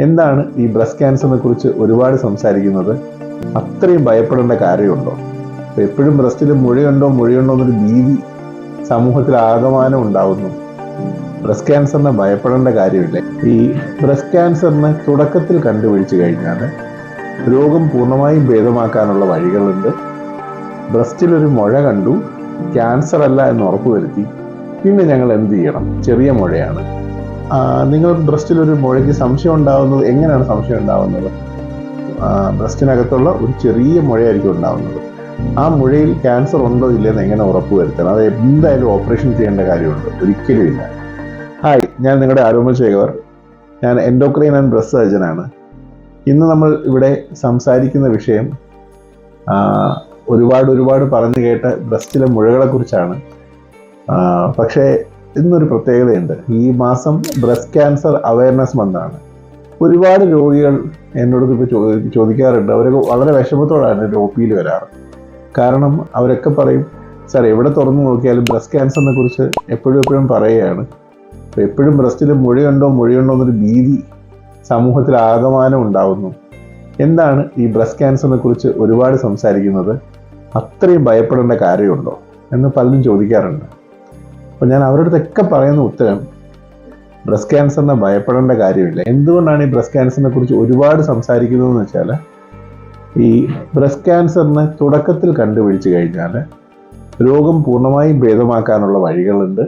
എന്താണ് ഈ ബ്രസ്റ്റ് ക്യാൻസറിനെ കുറിച്ച് ഒരുപാട് സംസാരിക്കുന്നത്? അത്രയും ഭയപ്പെടേണ്ട കാര്യമുണ്ടോ? അപ്പൊ എപ്പോഴും ബ്രസ്റ്റിൽ മുഴയുണ്ടോ മുഴയുണ്ടോ എന്നൊരു ഭീതി സമൂഹത്തിൽ ആകമാനം ഉണ്ടാവുന്നു. ബ്രസ്റ്റ് ക്യാൻസറിനെ ഭയപ്പെടേണ്ട കാര്യമില്ല. ഈ ബ്രസ്റ്റ് ക്യാൻസറിനെ തുടക്കത്തിൽ കണ്ടുപിടിച്ചു കഴിഞ്ഞാൽ രോഗം പൂർണമായും ഭേദമാക്കാനുള്ള വഴികളുണ്ട്. ബ്രസ്റ്റിൽ ഒരു മുഴ കണ്ടു ക്യാൻസർ അല്ല എന്ന് ഉറപ്പുവരുത്തി പിന്നെ ഞങ്ങൾ എന്ത് ചെയ്യണം? ചെറിയ മുഴയാണ്. നിങ്ങൾ ബ്രസ്റ്റിൽ ഒരു മുഴയ്ക്ക് സംശയം ഉണ്ടാകുന്നത് എങ്ങനെയാണ് സംശയം ഉണ്ടാകുന്നത് ബ്രസ്റ്റിനകത്തുള്ള ഒരു ചെറിയ മുഴയായിരിക്കും ഉണ്ടാകുന്നത് ആ മുഴയിൽ ക്യാൻസർ ഉണ്ടോ ഇല്ലെന്ന് എങ്ങനെ ഉറപ്പ് വരുത്തണം? അത് എന്തായാലും ഓപ്പറേഷൻ ചെയ്യേണ്ട കാര്യമുണ്ട്. ഒരിക്കലും ഇല്ല. ഹായ് ഞാൻ നിങ്ങളുടെ ആരോമ ശേഖർ ഞാൻ എൻഡോക്രൈൻ ആൻഡ് ബ്രസ്റ്റ് സർജനാണ്. ഇന്ന് നമ്മൾ ഇവിടെ സംസാരിക്കുന്ന വിഷയം ഒരുപാട് ഒരുപാട് പറഞ്ഞു കേട്ട ബ്രസ്റ്റിലെ മുഴകളെക്കുറിച്ചാണ്. പക്ഷേ ഇന്നൊരു പ്രത്യേകതയുണ്ട്. ഈ മാസം ബ്രസ്റ്റ് ക്യാൻസർ അവയർനെസ് മന്താണ്. ഒരുപാട് രോഗികൾ എന്നോട് ഇപ്പോൾ ചോദിക്കാറുണ്ട്. അവർ വളരെ വിഷമത്തോടാണ് എന്റെ ഒ പിയിൽ വരാറ്. കാരണം അവരൊക്കെ പറയും സാർ എവിടെ തുറന്നു നോക്കിയാലും ബ്രസ്റ്റ് ക്യാൻസറിനെ കുറിച്ച് എപ്പോഴും എപ്പോഴും പറയുകയാണ്. അപ്പോൾ എപ്പോഴും ബ്രസ്റ്റിൽ മുഴയുണ്ടോ മുഴയുണ്ടോ എന്നൊരു ഭീതി സമൂഹത്തിൽ ആകമാനം ഉണ്ടാവുന്നു. എന്താണ് ഈ ബ്രസ്റ്റ് ക്യാൻസറിനെ കുറിച്ച് ഒരുപാട് സംസാരിക്കുന്നത്? അത്രയും ഭയപ്പെടേണ്ട കാര്യമുണ്ടോ എന്ന് പലരും ചോദിക്കാറുണ്ട്. അപ്പോൾ ഞാൻ അവരോടൊക്കെ പറയുന്ന ഉത്തരം ബ്രസ്റ്റ് ക്യാൻസറിനെ ഭയപ്പെടേണ്ട കാര്യമില്ല. എന്തുകൊണ്ടാണ് ഈ ബ്രസ്റ്റ് ക്യാൻസറിനെ കുറിച്ച് ഒരുപാട് സംസാരിക്കുന്നതെന്ന് വെച്ചാൽ ഈ ബ്രസ്റ്റ് ക്യാൻസറിനെ തുടക്കത്തിൽ കണ്ടുപിടിച്ചു കഴിഞ്ഞാൽ രോഗം പൂർണമായും ഭേദമാക്കാനുള്ള വഴികളുണ്ട്.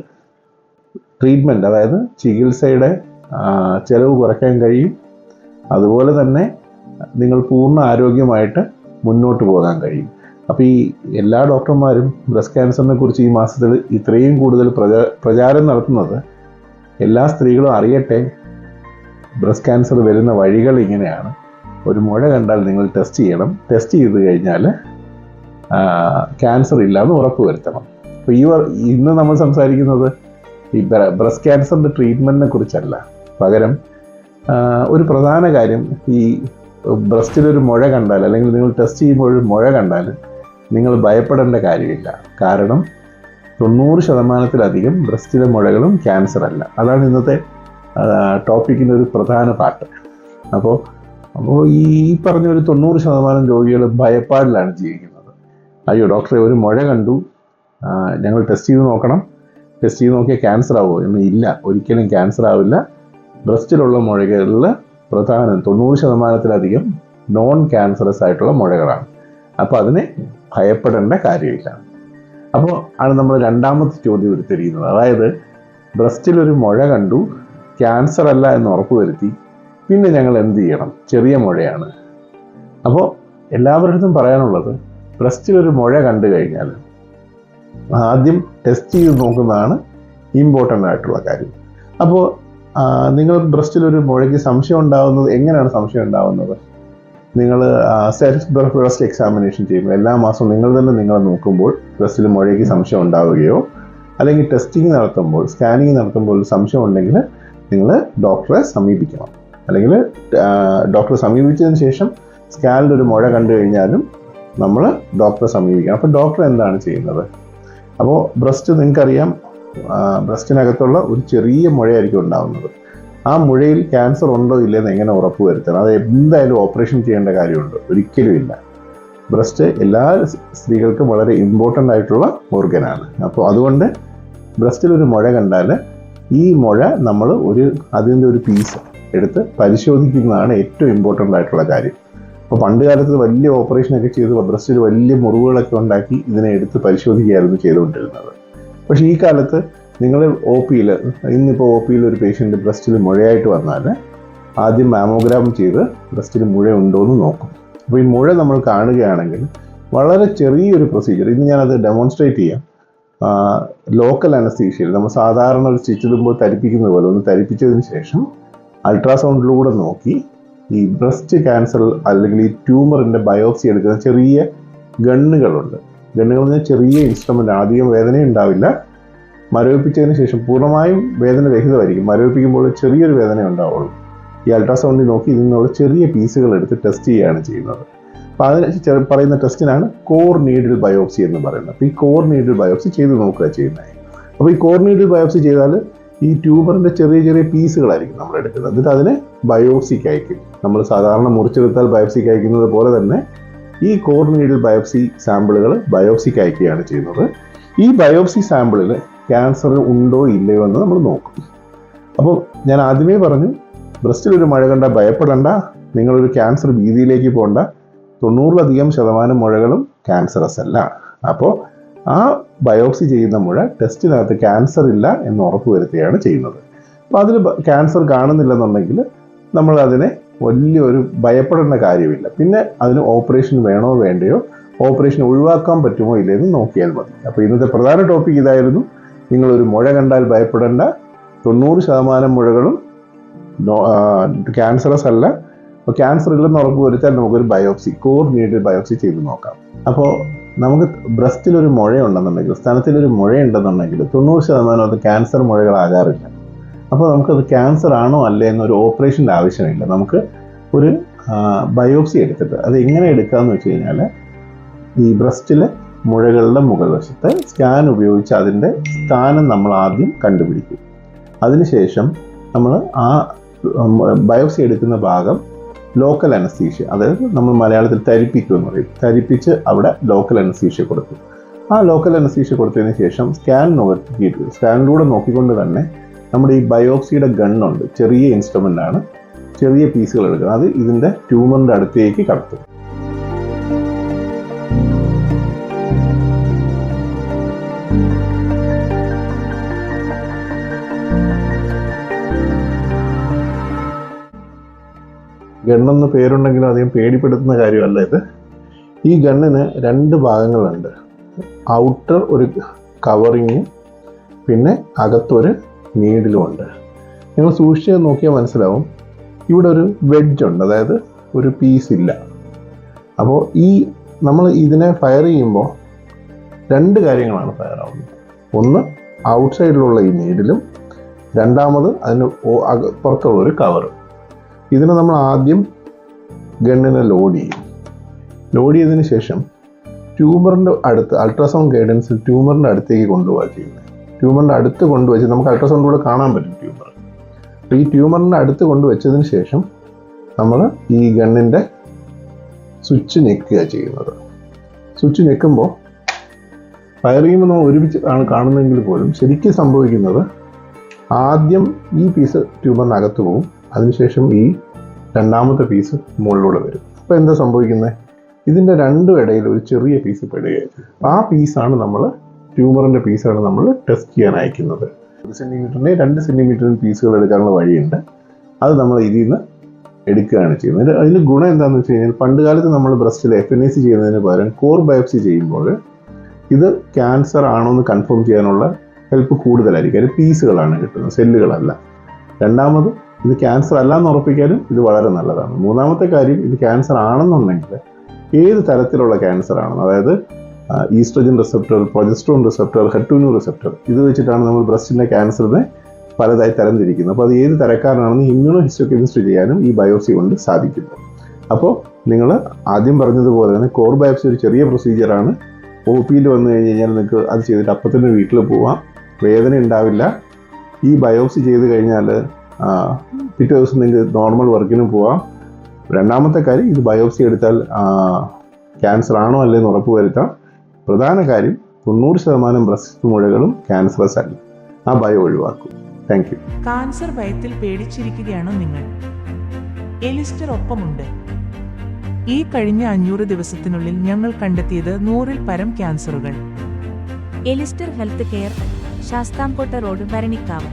ട്രീറ്റ്മെന്റ് അതായത് ചികിത്സയുടെ ചെലവ് കുറയ്ക്കാൻ കഴിയും. അതുപോലെ തന്നെ നിങ്ങൾ പൂർണ ആരോഗ്യമായിട്ട് മുന്നോട്ട് പോകാൻ കഴിയും. അപ്പോൾ ഈ എല്ലാ ഡോക്ടർമാരും ബ്രസ്റ്റ് ക്യാൻസറിനെ കുറിച്ച് ഈ മാസത്തിൽ ഇത്രയും കൂടുതൽ പ്രചാ പ്രചാരം നടത്തുന്നത് എല്ലാ സ്ത്രീകളും അറിയട്ടെ. ബ്രസ്റ്റ് ക്യാൻസർ വരുന്ന വഴികൾ ഇങ്ങനെയാണ്. ഒരു മുഴ കണ്ടാൽ നിങ്ങൾ ടെസ്റ്റ് ചെയ്യണം. ടെസ്റ്റ് ചെയ്ത് കഴിഞ്ഞാൽ ക്യാൻസർ ഇല്ലാന്ന് ഉറപ്പ് വരുത്തണം. അപ്പോൾ ഈ ഇന്ന് നമ്മൾ സംസാരിക്കുന്നത് ഈ ബ്രസ്റ്റ് ക്യാൻസറിന്റെ ട്രീറ്റ്മെന്റിനെ കുറിച്ചല്ല. പകരം ഒരു പ്രധാന കാര്യം ഈ ബ്രസ്റ്റിലൊരു മുഴ കണ്ടാൽ അല്ലെങ്കിൽ നിങ്ങൾ ടെസ്റ്റ് ചെയ്യുമ്പോൾ ഒരു മുഴ കണ്ടാൽ നിങ്ങൾ ഭയപ്പെടേണ്ട കാര്യമില്ല. കാരണം തൊണ്ണൂറ് ശതമാനത്തിലധികം ബ്രസ്റ്റിലെ മുഴകളും ക്യാൻസർ അല്ല. അതാണ് ഇന്നത്തെ ടോപ്പിക്കിന്റെ ഒരു പ്രധാന പാട്ട്. അപ്പോൾ അപ്പോൾ ഈ പറഞ്ഞ ഒരു തൊണ്ണൂറ് ശതമാനം രോഗികൾ ഭയപ്പാടിലാണ് ജീവിക്കുന്നത്. അയ്യോ ഡോക്ടറെ ഒരു മുഴ കണ്ടു. ഞങ്ങൾ ടെസ്റ്റ് ചെയ്ത് നോക്കണം. ടെസ്റ്റ് ചെയ്ത് നോക്കിയാൽ ക്യാൻസർ ആവുമോ എന്ന് ഇല്ല. ഒരിക്കലും ക്യാൻസർ ആവില്ല. ബ്രസ്റ്റിലുള്ള മുഴകളിൽ പ്രധാനം തൊണ്ണൂറ് ശതമാനത്തിലധികം നോൺ ക്യാൻസറസ് ആയിട്ടുള്ള മുഴകളാണ്. അപ്പോൾ അതിനെ ഭയപ്പെടേണ്ട കാര്യമില്ല. അപ്പോൾ ആണ് നമ്മൾ രണ്ടാമത്തെ ചോദ്യം ഉരുത്തിരിക്കുന്നത് അതായത് ബ്രസ്റ്റിൽ ഒരു മുഴ കണ്ടു ക്യാൻസർ അല്ല എന്ന് ഉറപ്പ് ഉറപ്പുവരുത്തി പിന്നെ ഞങ്ങൾ എന്ത് ചെയ്യണം? ചെറിയ മുഴയാണ്. അപ്പോൾ എല്ലാവരുടെ പറയാനുള്ളത് ബ്രസ്റ്റിൽ ഒരു മുഴ കണ്ടു കഴിഞ്ഞാൽ ആദ്യം ടെസ്റ്റ് ചെയ്ത് നോക്കുന്നതാണ് ഇമ്പോർട്ടന്റ് ആയിട്ടുള്ള കാര്യം. അപ്പോൾ നിങ്ങൾ ബ്രസ്റ്റിൽ ഒരു മുഴയ്ക്ക് സംശയം ഉണ്ടാകുന്നത് എങ്ങനെയാണ് സംശയം ഉണ്ടാകുന്നത് നിങ്ങൾ സെൽഫ് ബ്രസ്റ്റ് എക്സാമിനേഷൻ ചെയ്യുമ്പോൾ എല്ലാ മാസവും നിങ്ങൾ തന്നെ നിങ്ങളെ നോക്കുമ്പോൾ ബ്രസ്റ്റിൽ മുഴയ്ക്ക് സംശയം ഉണ്ടാവുകയോ അല്ലെങ്കിൽ ടെസ്റ്റിംഗ് നടത്തുമ്പോൾ സ്കാനിങ് നടത്തുമ്പോൾ സംശയം ഉണ്ടെങ്കിൽ നിങ്ങൾ ഡോക്ടറെ സമീപിക്കണം. അല്ലെങ്കിൽ ഡോക്ടറെ സമീപിച്ചതിന് ശേഷം സ്കാനിൽ ഒരു മുഴ കണ്ടു കഴിഞ്ഞാലും നമ്മൾ ഡോക്ടറെ സമീപിക്കണം. അപ്പോൾ ഡോക്ടർ എന്താണ് ചെയ്യുന്നത്? അപ്പോൾ ബ്രസ്റ്റ് നിങ്ങൾക്കറിയാം ബ്രസ്റ്റിനകത്തുള്ള ഒരു ചെറിയ മുഴയായിരിക്കും ഉണ്ടാവുന്നത്. ആ മുഴയിൽ ക്യാൻസർ ഉണ്ടോ ഇല്ലെന്ന് എങ്ങനെ ഉറപ്പ് വരുത്തണം? അത് എന്തായാലും ഓപ്പറേഷൻ ചെയ്യേണ്ട കാര്യമുണ്ട്. ഒരിക്കലും ഇല്ല. ബ്രസ്റ്റ് എല്ലാ സ്ത്രീകൾക്കും വളരെ ഇമ്പോർട്ടന്റ് ആയിട്ടുള്ള ഓർഗനാണ് അപ്പോൾ അതുകൊണ്ട് ബ്രസ്റ്റിൽ ഒരു മുഴ കണ്ടാൽ ഈ മുഴ നമ്മൾ ഒരു അതിന്റെ ഒരു പീസ് എടുത്ത് പരിശോധിക്കുന്നതാണ് ഏറ്റവും ഇമ്പോർട്ടന്റ് ആയിട്ടുള്ള കാര്യം. അപ്പോൾ പണ്ട് കാലത്ത് വലിയ ഓപ്പറേഷനൊക്കെ ചെയ്ത് ബ്രസ്റ്റിൽ വലിയ മുറിവുകളൊക്കെ ഉണ്ടാക്കി ഇതിനെ എടുത്ത് പരിശോധിക്കുകയായിരുന്നു ചെയ്തുകൊണ്ടിരുന്നത്. പക്ഷേ ഈ കാലത്ത് നിങ്ങൾ ഒ പിയിൽ ഇന്നിപ്പോൾ ഒ പിയിൽ ഒരു പേഷ്യന്റ് ബ്രസ്റ്റിൽ മുഴയായിട്ട് വന്നാൽ ആദ്യം മാമോഗ്രാം ചെയ്ത് ബ്രസ്റ്റിൽ മുഴ ഉണ്ടോ എന്ന് നോക്കും. അപ്പോൾ ഈ മുഴ നമ്മൾ കാണുകയാണെങ്കിൽ വളരെ ചെറിയൊരു പ്രൊസീജിയർ ഇന്ന് ഞാനത് ഡെമോൺസ്ട്രേറ്റ് ചെയ്യാം. ലോക്കൽ അനസ്തീഷ്യയിൽ നമ്മൾ സാധാരണ ഒരു സ്റ്റിച്ച് ഇടുമ്പോൾ തരിപ്പിക്കുന്നത് പോലെ ഒന്ന് തരിപ്പിച്ചതിന് ശേഷം അൾട്രാസൗണ്ടിലൂടെ നോക്കി ഈ ബ്രസ്റ്റ് ക്യാൻസർ അല്ലെങ്കിൽ ഈ ട്യൂമറിന്റെ ബയോപ്സി എടുക്കുന്ന ചെറിയ ഗണ്ണുകളുണ്ട്. ഗണ്ണുകൾ എന്ന് ചെറിയ ഇൻസ്ട്രുമെന്റ് അധികം വേദന ഉണ്ടാവില്ല മരവിപ്പിച്ചതിന് ശേഷം പൂർണമായും വേദന രഹിതമായിരിക്കും. മരവിപ്പിക്കുമ്പോൾ ചെറിയൊരു വേദന ഉണ്ടാവുള്ളൂ. ഈ അൾട്രാസൗണ്ടിൽ നോക്കി ഇതിൽ നിന്നുള്ള ചെറിയ പീസുകൾ എടുത്ത് ടെസ്റ്റ് ചെയ്യുകയാണ് ചെയ്യുന്നത്. അപ്പോൾ അതിന് പറയുന്ന ടെസ്റ്റിനാണ് കോർ നീഡിൽ ബയോപ്സി എന്ന് പറയുന്നത്. അപ്പോൾ ഈ കോർ നീഡിൽ ബയോപ്സി ചെയ്ത് നോക്കുക ചെയ്യുന്നത്. അപ്പോൾ ഈ കോർ നീഡിൽ ബയോപ്സി ചെയ്താൽ ഈ ട്യൂബറിന്റെ ചെറിയ ചെറിയ പീസുകളായിരിക്കും നമ്മൾ എടുക്കുന്നത്. എന്നിട്ട് അതിനെ ബയോപ്സിക്ക് അയക്കും. നമ്മൾ സാധാരണ മുറിച്ചെടുത്താൽ ബയോപ്സിക്ക് അയക്കുന്നത് പോലെ തന്നെ ഈ കോർ നീഡിൽ ബയോപ്സി സാമ്പിളുകൾ ബയോപ്സിക്ക് അയക്കുകയാണ് ചെയ്യുന്നത്. ഈ ബയോപ്സി സാമ്പിളിൽ ക്യാൻസർ ഉണ്ടോ ഇല്ലയോ എന്ന് നമ്മൾ നോക്കും. അപ്പോൾ ഞാൻ ആദ്യമേ പറഞ്ഞു ബ്രസ്റ്റിൽ ഒരു മഴ കണ്ടാൽ ഭയപ്പെടേണ്ട നിങ്ങളൊരു ക്യാൻസർ ഭീതിയിലേക്ക് പോകണ്ട തൊണ്ണൂറിലധികം ശതമാനം മുഴകളും ക്യാൻസറസ് അല്ല. അപ്പോൾ ആ ബയോപ്സി ചെയ്യുന്ന മുഴ ടെസ്റ്റിനകത്ത് ക്യാൻസർ ഇല്ല എന്ന് ഉറപ്പുവരുത്തുകയാണ് ചെയ്യുന്നത്. അപ്പോൾ അതിൽ ക്യാൻസർ കാണുന്നില്ലെന്നുണ്ടെങ്കിൽ നമ്മൾ അതിനെ വലിയൊരു ഭയപ്പെടേണ്ട കാര്യമില്ല. പിന്നെ അതിന് ഓപ്പറേഷൻ വേണോ വേണ്ടയോ ഓപ്പറേഷൻ ഒഴിവാക്കാൻ പറ്റുമോ ഇല്ലയെന്ന് നോക്കിയാൽ മതി. അപ്പോൾ ഇന്നത്തെ പ്രധാന ടോപ്പിക് ഇതായിരുന്നു നിങ്ങളൊരു മുഴ കണ്ടാൽ ഭയപ്പെടേണ്ട തൊണ്ണൂറ് ശതമാനം മുഴകളും ക്യാൻസറസ് അല്ല. അപ്പോൾ ക്യാൻസർ ഇല്ലെന്ന് ഉറപ്പ് വരുത്താൻ നമുക്കൊരു ബയോപ്സി കോർ നീഡിൽ ബയോപ്സി ചെയ്ത് നോക്കാം. അപ്പോൾ നമുക്ക് ബ്രസ്റ്റിലൊരു മുഴയുണ്ടെന്നുണ്ടെങ്കിൽ സ്ഥലത്തിലൊരു മുഴയുണ്ടെന്നുണ്ടെങ്കിൽ തൊണ്ണൂറ് ശതമാനം അത് ക്യാൻസർ മുഴകളാകാറില്ല അപ്പോൾ നമുക്കത് ക്യാൻസർ ആണോ അല്ലേ എന്നൊരു ഓപ്പറേഷന്റെ ആവശ്യമില്ല. നമുക്ക് ഒരു ബയോപ്സി എടുത്തിട്ട് അത് എങ്ങനെ എടുക്കുക എന്ന് വെച്ച് കഴിഞ്ഞാൽ ഈ ബ്രസ്റ്റിലെ മുഴകളുടെ മുകൾ വശത്ത് സ്കാൻ ഉപയോഗിച്ച് അതിന്റെ സ്ഥാനം നമ്മൾ ആദ്യം കണ്ടുപിടിക്കും. അതിനുശേഷം നമ്മൾ ആ ബയോപ്സി എടുക്കുന്ന ഭാഗം ലോക്കൽ അനസ്തീഷ്യ അതായത് നമ്മൾ മലയാളത്തിൽ തരിപ്പിക്കും എന്ന് പറയും. തരിപ്പിച്ച് അവിടെ ലോക്കൽ അനസ്തീഷ്യ കൊടുക്കും. ആ ലോക്കൽ അനസ്തീഷ്യ കൊടുത്തതിന് ശേഷം സ്കാൻ നോക്കിയിട്ട് സ്കാനിലൂടെ നോക്കിക്കൊണ്ട് തന്നെ നമ്മുടെ ഈ ബയോപ്സിയുടെ ഗണ്ണുണ്ട് ചെറിയ ഇൻസ്ട്രുമെന്റ് ആണ്. ചെറിയ പീസുകൾ എടുക്കുക. അത് ഇതിന്റെ ട്യൂമറിന്റെ അടുത്തേക്ക് കടത്തും. ഗണ്ണെന്ന് പേരുണ്ടെങ്കിലും അധികം പേടിപ്പെടുത്തുന്ന കാര്യമല്ല ഇത്. ഈ ഗണ്ണിന് രണ്ട് ഭാഗങ്ങളുണ്ട്. ഔട്ടർ ഒരു കവറിങ്ങും പിന്നെ അകത്തൊരു നീഡിലും ഉണ്ട് നിങ്ങൾ സൂക്ഷിച്ച് നോക്കിയാൽ മനസ്സിലാവും. ഇവിടെ ഒരു വെഡ്ജ് ഉണ്ട് അതായത് ഒരു പീസ് ഇല്ല. അപ്പോൾ ഈ നമ്മൾ ഇതിനെ ഫയർ ചെയ്യുമ്പോൾ രണ്ട് കാര്യങ്ങളാണ് ഫയർ ആവുന്നത്. ഒന്ന് ഔട്ട് സൈഡിലുള്ള ഈ നീഡിലും രണ്ടാമത് അതിന് ഓ- പുറത്തുള്ള ഒരു കവറും ഇതിനെ നമ്മൾ ആദ്യം ഗണ്ണിനെ ലോഡ് ചെയ്യും. ലോഡ് ചെയ്തതിന് ശേഷം ട്യൂമറിന്റെ അടുത്ത് അൾട്രാസൗണ്ട് ഗൈഡൻസിൽ ട്യൂമറിന്റെ അടുത്തേക്ക് കൊണ്ടുപോകാൻ ചെയ്യുന്നത്. ട്യൂമറിന്റെ അടുത്ത് കൊണ്ടുവച്ച് നമുക്ക് അൾട്രാസൗണ്ടിലൂടെ കാണാൻ പറ്റും ട്യൂമർ അപ്പോൾ ഈ ട്യൂമറിന്റെ അടുത്ത് കൊണ്ടുവച്ചതിന് ശേഷം നമ്മൾ ഈ ഗണ്ണിന്റെ സ്വിച്ച് ഞെക്കുക ചെയ്യുന്നത്. സ്വിച്ച് ഞെക്കുമ്പോൾ ഫയർ ചെയ്യുമ്പോൾ നമ്മൾ ഒരുമിച്ച് ആണ് കാണുന്നതെങ്കിൽ പോലും ശരിക്കും സംഭവിക്കുന്നത് ആദ്യം ഈ പീസ് ട്യൂമറിനകത്ത് പോകും അതിനുശേഷം ഈ രണ്ടാമത്തെ പീസ് മുകളിലൂടെ വരും. അപ്പോൾ എന്താ സംഭവിക്കുന്നത് ഇതിന്റെ രണ്ടും ഇടയിൽ ഒരു ചെറിയ പീസ് പെടുകയാണ് ആ പീസാണ് നമ്മൾ ട്യൂമറിന്റെ പീസാണ് നമ്മൾ ടെസ്റ്റ് ചെയ്യാൻ അയക്കുന്നത്. ഒരു സെന്റിമീറ്ററിന്റെ രണ്ട് സെന്റിമീറ്ററിന് പീസുകൾ എടുക്കാനുള്ള വഴിയുണ്ട്. അത് നമ്മൾ ഇതിൽ നിന്ന് എടുക്കുകയാണ് ചെയ്യുന്നത്. അതിന് ഗുണം എന്താണെന്ന് വെച്ച് കഴിഞ്ഞാൽ പണ്ട് കാലത്ത് നമ്മൾ ബ്രസ്റ്റിൽ എഫ് എൻ എ സി ചെയ്യുന്നതിന് പകരം കോർ ബയോപ്സി ചെയ്യുമ്പോൾ ഇത് ക്യാൻസർ ആണോ എന്ന് കൺഫേം ചെയ്യാനുള്ള ഹെൽപ്പ് കൂടുതലായിരിക്കും. അതിന് പീസുകളാണ് കിട്ടുന്നത് സെല്ലുകളല്ല രണ്ടാമത് ഇത് ക്യാൻസർ അല്ല എന്ന് ഉറപ്പിക്കാനും ഇത് വളരെ നല്ലതാണ്. മൂന്നാമത്തെ കാര്യം ഇത് ക്യാൻസർ ആണെന്നുണ്ടെങ്കിൽ ഏത് തരത്തിലുള്ള ക്യാൻസർ ആണെന്ന് അതായത് ഈസ്ട്രജൻ റിസപ്റ്റർ പ്രൊജസ്ട്രോൺ റിസപ്റ്റർ ഹെറ്റൂനു റിസപ്റ്റർ ഇത് വെച്ചിട്ടാണ് നമ്മൾ ബ്രസ്റ്റിന്റെ ക്യാൻസറിനെ പലതായി തരംതിരിക്കുന്നത്. അപ്പോൾ അത് ഏത് തരക്കാരനാണെന്ന് ഇമ്മ്യൂണോ ഹിസ്റ്റോകെമിസ്ട്രി ചെയ്യാനും ഈ ബയോപ്സി കൊണ്ട് സാധിക്കുന്നു. അപ്പോൾ നിങ്ങൾ ആദ്യം പറഞ്ഞതുപോലെ തന്നെ കോർ ബയോപ്സി ഒരു ചെറിയ പ്രൊസീജിയറാണ് ഒ പിയിൽ വന്നു കഴിഞ്ഞ് കഴിഞ്ഞാൽ നിങ്ങൾക്ക് അത് ചെയ്തിട്ട് അപ്പം തന്നെ വീട്ടിൽ പോവാം. വേദന ഉണ്ടാവില്ല. ഈ ബയോപ്സി ചെയ്ത് കഴിഞ്ഞാൽ പിറ്റേ ദിവസം നിങ്ങൾക്ക് നോർമൽ വർക്കിനും പോവാം. രണ്ടാമത്തെ കാര്യം ഇത് ബയോപ്സി എടുത്താൽ ക്യാൻസർ ആണോ അല്ലേന്ന് ഉറപ്പ് വരുത്താം. പ്രധാന കാര്യം തൊണ്ണൂറ് ശതമാനം ബ്രസ്റ്റ് മുഴകളും ക്യാൻസറസ് അല്ല. ആ ഭയം ഒഴിവാക്കും. താങ്ക് യു കാൻസർ ഭയത്തിൽ പേടിച്ചിരിക്കുകയാണോ നിങ്ങൾ. എലിസ്റ്റർ ഒപ്പമുണ്ട് ഈ കഴിഞ്ഞ അഞ്ഞൂറ് ദിവസത്തിനുള്ളിൽ ഞങ്ങൾ കണ്ടെത്തിയത് നൂറിൽ പരം ക്യാൻസറുകൾ Elistar health care Sasthamkotta road Bharanikkavu.